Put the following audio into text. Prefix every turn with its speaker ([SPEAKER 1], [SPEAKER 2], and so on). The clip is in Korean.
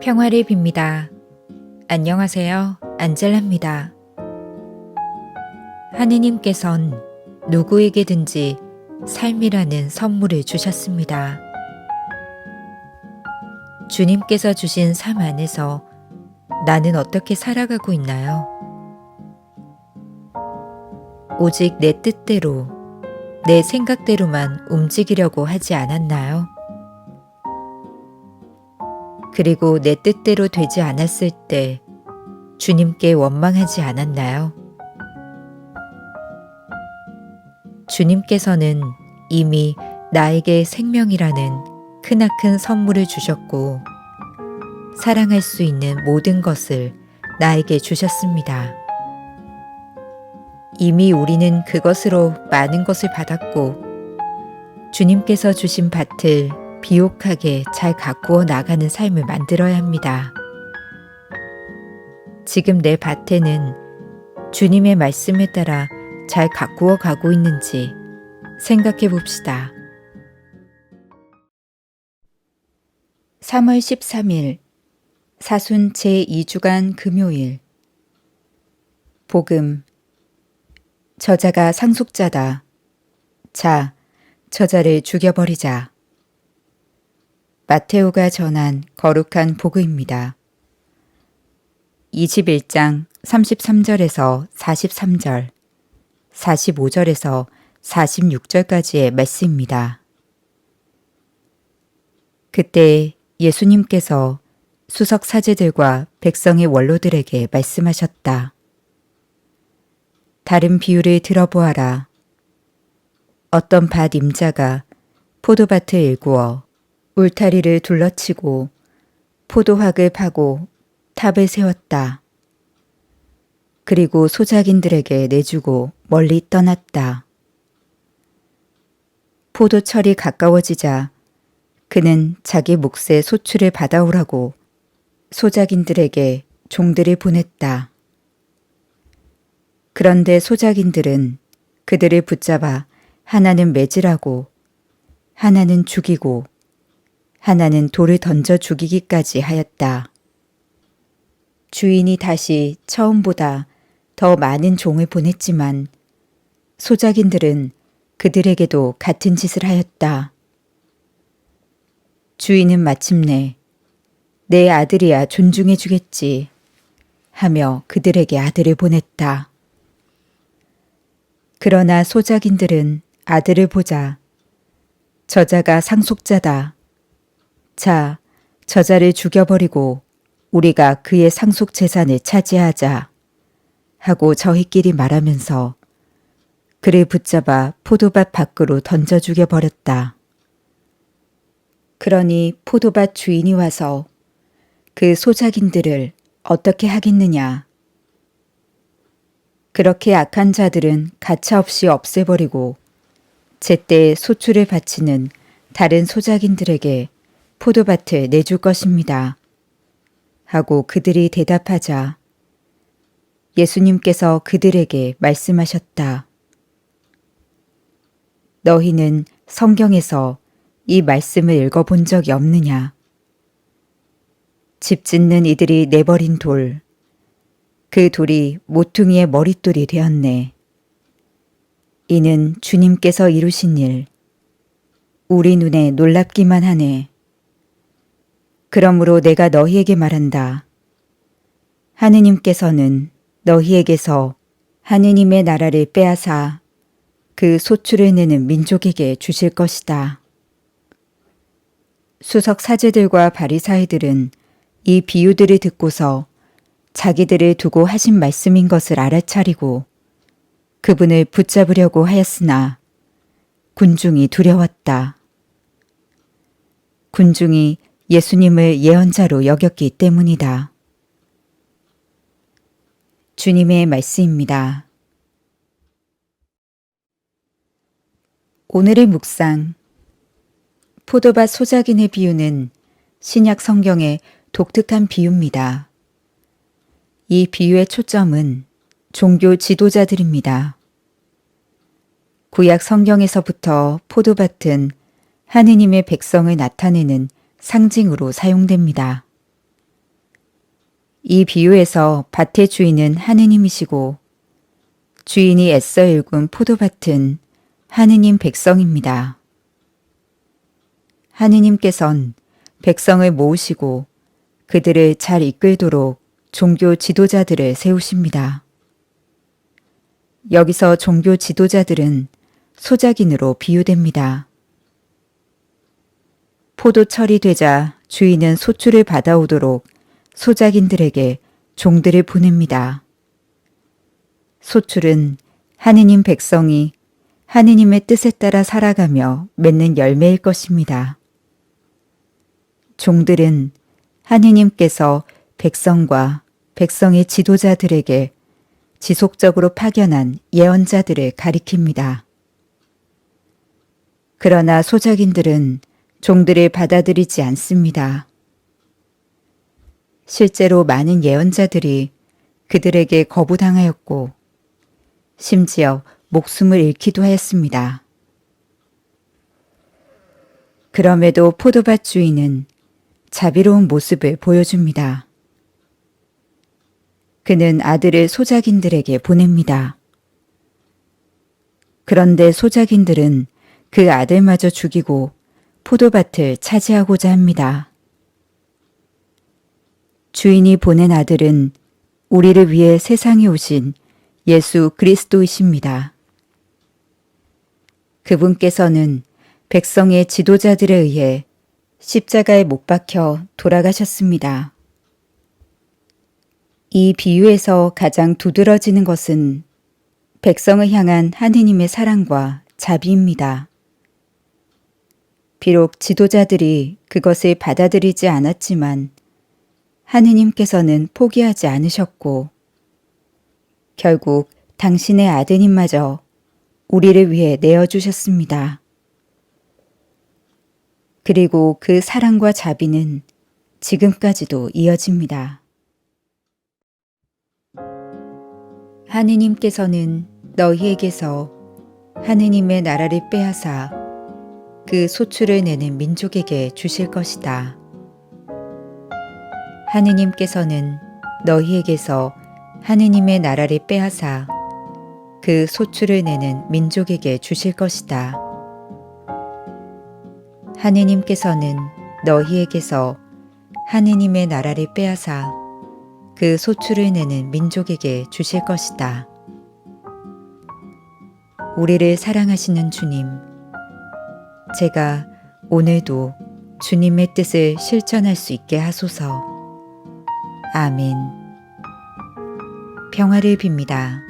[SPEAKER 1] 평화를 빕니다. 안녕하세요. 안젤라입니다. 하느님께선 누구에게든지 삶이라는 선물을 주셨습니다. 주님께서 주신 삶 안에서 나는 어떻게 살아가고 있나요? 오직 내 뜻대로, 내 생각대로만 움직이려고 하지 않았나요? 그리고 내 뜻대로 되지 않았을 때 주님께 원망하지 않았나요? 주님께서는 이미 나에게 생명이라는 크나큰 선물을 주셨고 사랑할 수 있는 모든 것을 나에게 주셨습니다. 이미 우리는 그것으로 많은 것을 받았고 주님께서 주신 밭을 비옥하게 잘 가꾸어 나가는 삶을 만들어야 합니다. 지금 내 밭에는 주님의 말씀에 따라 잘 가꾸어 가고 있는지 생각해 봅시다. 3월 13일 사순 제2주간 금요일 복음 저자가 상속자다. 자, 저자를 죽여버리자. 마테오가 전한 거룩한 복음입니다. 21장 33절에서 43절, 45절에서 46절까지의 말씀입니다. 그때 예수님께서 수석 사제들과 백성의 원로들에게 말씀하셨다. 다른 비유를 들어보아라. 어떤 밭 임자가 포도밭을 일구어 울타리를 둘러치고 포도학을 파고 탑을 세웠다. 그리고 소작인들에게 내주고 멀리 떠났다. 포도철이 가까워지자 그는 자기 몫의 소출을 받아오라고 소작인들에게 종들을 보냈다. 그런데 소작인들은 그들을 붙잡아 하나는 매질하고 하나는 죽이고 하나는 돌을 던져 죽이기까지 하였다. 주인이 다시 처음보다 더 많은 종을 보냈지만 소작인들은 그들에게도 같은 짓을 하였다. 주인은 마침내 내 아들이야 존중해 주겠지 하며 그들에게 아들을 보냈다. 그러나 소작인들은 아들을 보자 저자가 상속자다. 자, 저자를 죽여버리고 우리가 그의 상속 재산을 차지하자 하고 저희끼리 말하면서 그를 붙잡아 포도밭 밖으로 던져 죽여버렸다. 그러니 포도밭 주인이 와서 그 소작인들을 어떻게 하겠느냐. 그렇게 악한 자들은 가차없이 없애버리고 제때 소출을 바치는 다른 소작인들에게 포도밭을 내줄 것입니다. 하고 그들이 대답하자 예수님께서 그들에게 말씀하셨다. 너희는 성경에서 이 말씀을 읽어본 적이 없느냐? 집 짓는 이들이 내버린 돌, 그 돌이 모퉁이의 머릿돌이 되었네. 이는 주님께서 이루신 일, 우리 눈에 놀랍기만 하네. 그러므로 내가 너희에게 말한다. 하느님께서는 너희에게서 하느님의 나라를 빼앗아 그 소출을 내는 민족에게 주실 것이다. 수석 사제들과 바리사이들은 이 비유들을 듣고서 자기들을 두고 하신 말씀인 것을 알아차리고 그분을 붙잡으려고 하였으나 군중이 두려웠다. 군중이 예수님을 예언자로 여겼기 때문이다. 주님의 말씀입니다. 오늘의 묵상 포도밭 소작인의 비유는 신약 성경의 독특한 비유입니다. 이 비유의 초점은 종교 지도자들입니다. 구약 성경에서부터 포도밭은 하느님의 백성을 나타내는 상징으로 사용됩니다. 이 비유에서 밭의 주인은 하느님이시고 주인이 애써 일군 포도밭은 하느님 백성입니다. 하느님께선 백성을 모으시고 그들을 잘 이끌도록 종교 지도자들을 세우십니다. 여기서 종교 지도자들은 소작인으로 비유됩니다. 포도철이 되자 주인은 소출을 받아오도록 소작인들에게 종들을 보냅니다. 소출은 하느님 백성이 하느님의 뜻에 따라 살아가며 맺는 열매일 것입니다. 종들은 하느님께서 백성과 백성의 지도자들에게 지속적으로 파견한 예언자들을 가리킵니다. 그러나 소작인들은 종들을 받아들이지 않습니다. 실제로 많은 예언자들이 그들에게 거부당하였고, 심지어 목숨을 잃기도 하였습니다. 그럼에도 포도밭 주인은 자비로운 모습을 보여줍니다. 그는 아들을 소작인들에게 보냅니다. 그런데 소작인들은 그 아들마저 죽이고 포도밭을 차지하고자 합니다. 주인이 보낸 아들은 우리를 위해 세상에 오신 예수 그리스도이십니다. 그분께서는 백성의 지도자들에 의해 십자가에 못 박혀 돌아가셨습니다. 이 비유에서 가장 두드러지는 것은 백성을 향한 하느님의 사랑과 자비입니다. 비록 지도자들이 그것을 받아들이지 않았지만 하느님께서는 포기하지 않으셨고 결국 당신의 아드님마저 우리를 위해 내어주셨습니다. 그리고 그 사랑과 자비는 지금까지도 이어집니다. 하느님께서는 너희에게서 하느님의 나라를 빼앗아 그 소출을 내는 민족에게 주실 것이다. 하느님께서는 너희에게서 하느님의 나라를 빼앗아 그 소출을 내는 민족에게 주실 것이다. 하느님께서는 너희에게서 하느님의 나라를 빼앗아 그 소출을 내는 민족에게 주실 것이다. 우리를 사랑하시는 주님, 제가 오늘도 주님의 뜻을 실천할 수 있게 하소서. 아멘. 평화를 빕니다.